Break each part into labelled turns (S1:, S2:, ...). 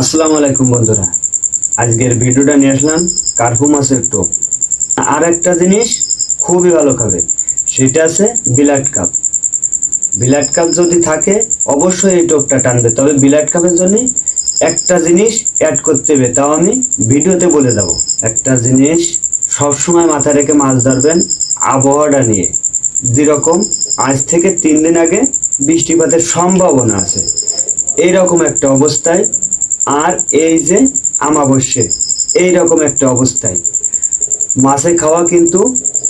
S1: আসসালামু আলাইকুম বন্ধুরা। আজকের ভিডিওটা নিয়ে আসলাম কার্পু মাছের টোপ। আর একটা জিনিস খুবই ভালো খাবে, সেটা আছে বিলাট কাপ। বিলাট কাপ যদি থাকে, অবশ্যই এই টোপটা টানবে, তবে বিলাট কাপের জন্য একটা জিনিস অ্যাড করতে হবে, তাও আমি ভিডিওতে বলে যাব একটা জিনিস সবসময় মাথায় রেখে মাছ ধরবেন আবহাওয়াটা নিয়ে। যেরকম আজ থেকে তিন দিন আগে বৃষ্টিপাতের সম্ভাবনা আছে। এইরকম একটা অবস্থায় আর এই যে আমাবস্যে এই রকম একটা অবস্থায়। মাছে খাওয়া কিন্তু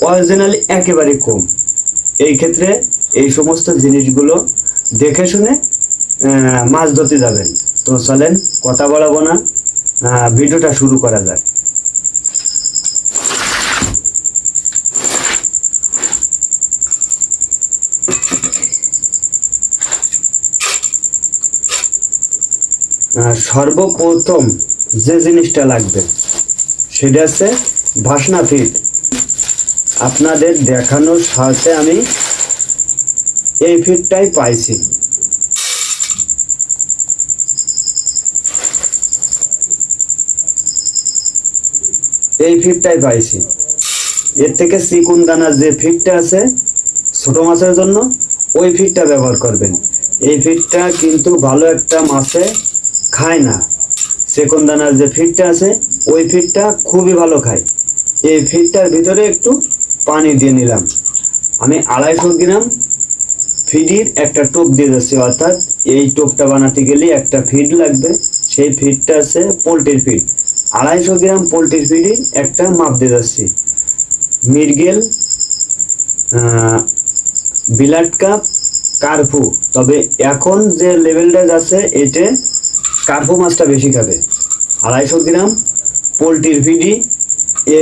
S1: অরিজিনালি একেবারে কম। এই ক্ষেত্রে এই সমস্ত জিনিসগুলো দেখে শুনে মাছ ধরতে যাবেন। তো চলেন, কথা বলাবো না। ভিডিওটা শুরু করা যাক। সর্বপ্রথম যে জিনিসটা লাগবে, সেটা হচ্ছে ভাসনা ফিট আপনাদের দেখানোর সাথে আমি এই ফিটটাই পাইছি। এই ফিটটাই পাইছি। এর থেকে চিকুন দানার যে ফিটটা আছে, ছোট মাছের জন্য, ওই ফিটটা ব্যবহার করবেন। এই ফিটটা কিন্তু ভালো একটা মাছে খায় না। চিকুন দানার যে ফিটটা আছে, ওই ফিটটা খুবই ভালো খায়। এই ফিটটার ভিতরে একটু পানি দিয়ে নিলাম। আমি আড়াইশো গ্রাম ফিডির একটা টোপ দিয়ে যাচ্ছি অর্থাৎ এই টোপটা বানাতে গেলে একটা ফিড লাগবে। সেই ফিডটা আছে পোলট্রির ফিড। আড়াইশো গ্রাম পোলট্রির ফিডই একটা মাপ দিয়ে যাচ্ছি মিরগেল বিলাট কাপ, কার্পু। তবে এখন যে লেভেলটা আছে এতে কার্পু মাছটা বেশি খাবে। আড়াইশো গ্রাম পোলট্রির ফিডি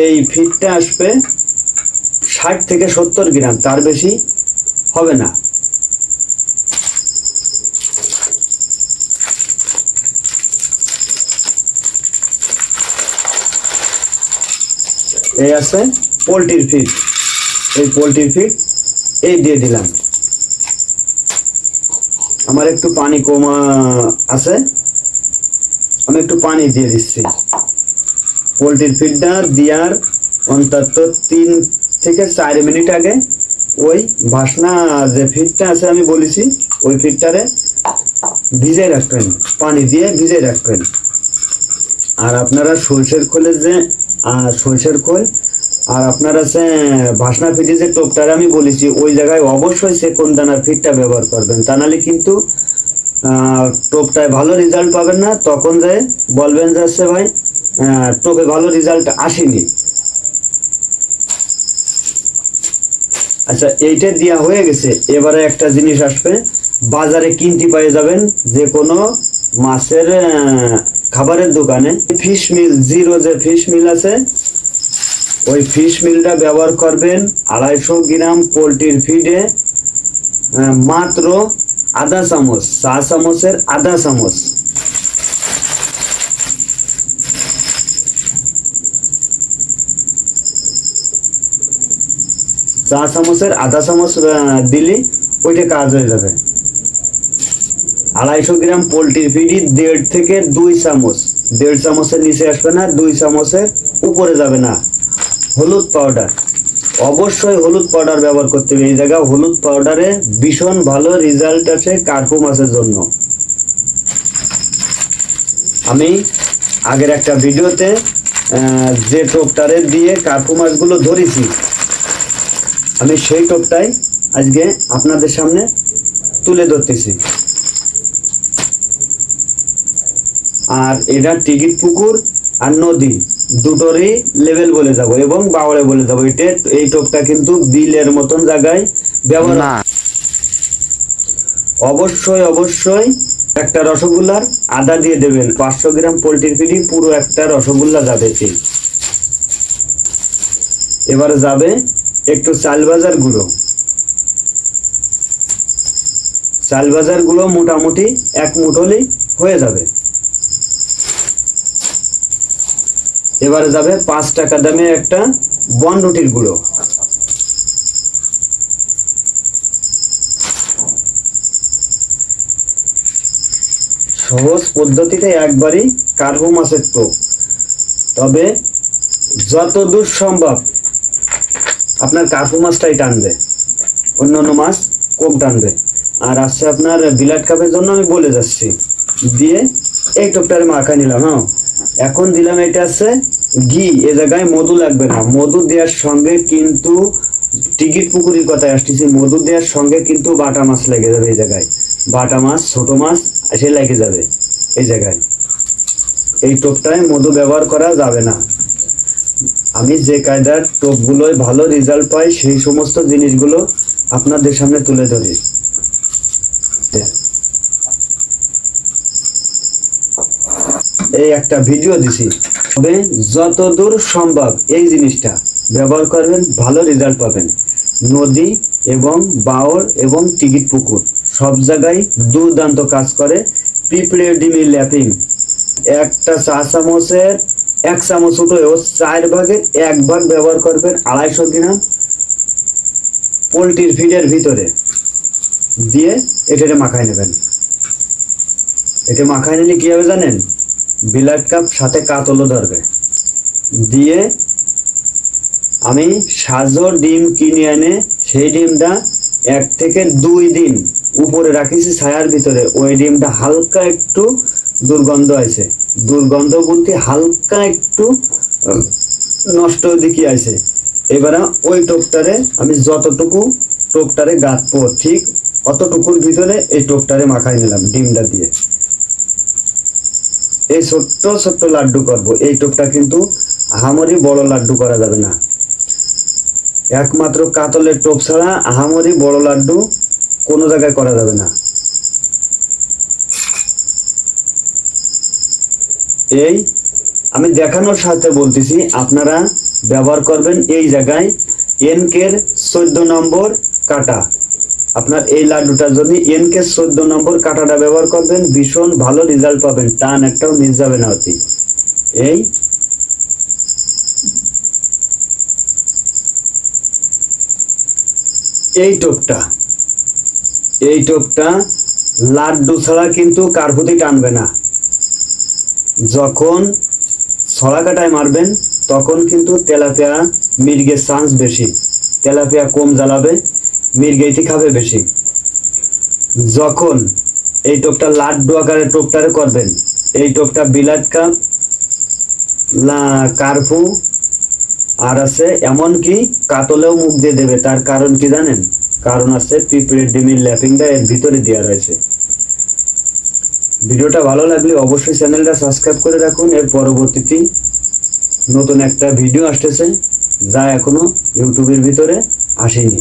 S1: এই ফিডটা আসবে ষাট থেকে সত্তর গ্রাম, তার বেশি হবে না। এই আছে পোলট্রির ফিড এই পোলট্রির ফিড এই দিয়ে দিলাম। আমার একটু পানি কমা, আছে। আমি একটু পানি দিয়ে দিচ্ছি। পোলট্রির ফিডটা দেওয়ার অন্তত তিন থেকে চার মিনিট আগে ওই ভাসনা যে ফিডটা আছে আমি বলেছি, ওই ফিডটারে ভিজে রাখবেন, পানি দিয়ে ভিজে রাখবেন। আর আপনারা সরষের খোলের যে সরষের খোল, আর আপনার আছে ভাসনা ফিটে যে টোপটার আমি বলেছি, ওই জায়গায় অবশ্যই সেকন দানার ফিটটা ব্যবহার করবেন। তা নাহলে কিন্তু টোপটায় ভালো রেজাল্ট পাবেন না, তখন যে বলবেন যে হচ্ছে ভাই টোপে ভালো রেজাল্ট আসেনি। আচ্ছা এইটা দেওয়া হয়ে গেছে, এবারে একটা জিনিস আসবে, বাজারে কিনতে পেয়ে যাবেন যে কোনো মাছের খাবারের দোকানে। ফিশ মিল জিরো যে ফিশ মিল আছে, ওই ফিশ মিলটা ব্যবহার করবেন আড়াইশো গ্রাম পোলট্রির ফিডে মাত্র আধা চামচ, চা চামচের আধা চামচ। চা চামচের আধা চামচ দিলে ওইটা কাজ হয়ে যাবে। আড়াইশো গ্রাম পোলট্রির ফিডি দেড় থেকে দুই চামচ। দেড় চামচের নিচে আসবে না, দুই চামচের উপরে যাবে না। হলুদ পাউডার। অবশ্যই হলুদ পাউডার ব্যবহার করতে হবে। এই জায়গায় হলুদ পাউডারে ভীষণ ভালো রেজাল্ট আছে কার্পু মাছের জন্য। আমি আগের একটা ভিডিওতে যে টোপটারে দিয়ে কার্পু মাছগুলো ধরেছি, আমি সেই টোপটাই আজকে আপনাদের সামনে তুলে ধরতেছি। আর এটা টিকিট পুকুর আর নদী। দুটোরই লেভেল বলে যাব এবং বাওয়ারে বলে যাব। এটা এই টোপটা কিন্তু বিলের মতন জায়গায় ব্যবহার
S2: না।
S1: অবশ্যই অবশ্যই একটা রসগোল্লার আদা দিয়ে দেবেন। পাঁচশো গ্রাম পোলট্রির পিডি পুরো একটা রসগোল্লা যাবে এই এবারে যাবে একটু চাল বাজার গুঁড়ো। চাল বাজার গুঁড়ো মোটামুটি এক মুঠোলেই হয়ে যাবে। এবারে যাবে পাঁচ টাকা দামে একটা বন রুটির গুঁড়ো। সহজ পদ্ধতিতে একবারই কার্পু মাছের টোপ। তবে যতদূর সম্ভব আপনার কার্পু মাছটাই টানবে। অন্য অন্য মাছ কম টানবে। আর আসছে আপনার বিলাট কাপের জন্য আমি বলে যাচ্ছি। দিয়ে এই টোপটারে মাখা নিলাম হ্যাঁ? এখন দিলাম এটা আছে ঘি, এ জায়গায় মধু লাগবে না। মধু দেওয়ার সঙ্গে কিন্তু টিকিট পুকুরির কথায় আসতেছি। মধু দেওয়ার সঙ্গে কিন্তু বাটা মাছ লেগে যাবে এই জায়গায়। বাটা মাছ, ছোট মাছ সে লেগে যাবে এই জায়গায়। এই টোপটায় মধু ব্যবহার করা যাবে না। আমি যে কায়দার টোপগুলোয় ভালো রেজাল্ট পাই, সেই সমস্ত জিনিসগুলো আপনাদের সামনে তুলে ধরি। এই একটা ভিডিও দিছি। তবে যতদূর সম্ভব এই জিনিসটা ব্যবহার করবেন, ভালো রেজাল্ট পাবেন। নদী এবং বাওর এবং টিকিট পুকুর, সব জায়গায় দুর্দান্ত কাজ করে। পিঁপড়ে ডিমি ল্যাপিং, একটা চা চামচের, এক চামচ উঠেও চার ভাগের এক ভাগ ব্যবহার করবেন আড়াইশো গ্রাম পোলট্রির ফিডের ভিতরে। দিয়ে এটা মাখায় নেবেন। এটা মাখায় নিলে কি হবে জানেন? বিলাট কাপ সাথে কাতলও ধরবে। দিয়ে আমি সাজো ডিম কিনে এনে সেই ডিমটা এক থেকে দুই দিন উপরে রাখিছি, ছায়ার ভিতরে। ওই ডিমটা হালকা একটু দুর্গন্ধ আছে দুর্গন্ধ বলতে হালকা একটু নষ্ট দিকে আছে এবারে ওই টোপটারে আমি যতটুকু টোপটারে গাঁথবো ঠিক অতটুকুর ভিতরে এই টোপটারে মাখাই নিলাম ডিমটা দিয়ে। এই ছোট্ট ছোট্ট লাড্ডু করব। এই টোপটা কিন্তু আহামরি বড় লাড্ডু করা যাবে না। একমাত্র কাতলের টোপ ছাড়া আহামরি বড় লাড্ডু কোনো জায়গায় করা যাবে না। এই আমি দেখানোর সাথে বলতেছি, আপনারা ব্যবহার করবেন এই জায়গায় এনকের চোদ্দ নম্বর কাটা। আপনার এই লাড্ডুটার জন্য এনকে চোদ্দ নম্বর কাটাটা ব্যবহার করবেন, ভীষণ ভালো রেজাল্ট পাবেন। টান একটাও মিস যাবে না অতি। এই। এই টোপটা। এই টোপটা লাড্ডু ছাড়া কিন্তু কার্পুতি টানবে না। যখন ছড়া কাটায় মারবেন, তখন কিন্তু তেলাপিয়া মির্গের চান্স বেশি। তেলাপিয়া কম জ্বালাবে। মির্গেটি খাবে বেশি। যখন এই টোপটা লাড্ডু আকারে টোপটারে করবেন, এই টোপটা বিলাট কাপ কার্পু, আর আছে এমনকি কাতলেও মুখ দিয়ে দেবে। তার কারণ কি জানেন? কারণ আছে পিঁপড়ের ডিমের ল্যাপিংটা এর ভিতরে দেওয়া রয়েছে। ভিডিওটা ভালো লাগলে অবশ্যই চ্যানেলটা সাবস্ক্রাইব করে রাখুন। এর পরবর্তীতে নতুন একটা ভিডিও আসতেছে, যা এখনও ইউটিউবের ভিতরে আসেনি।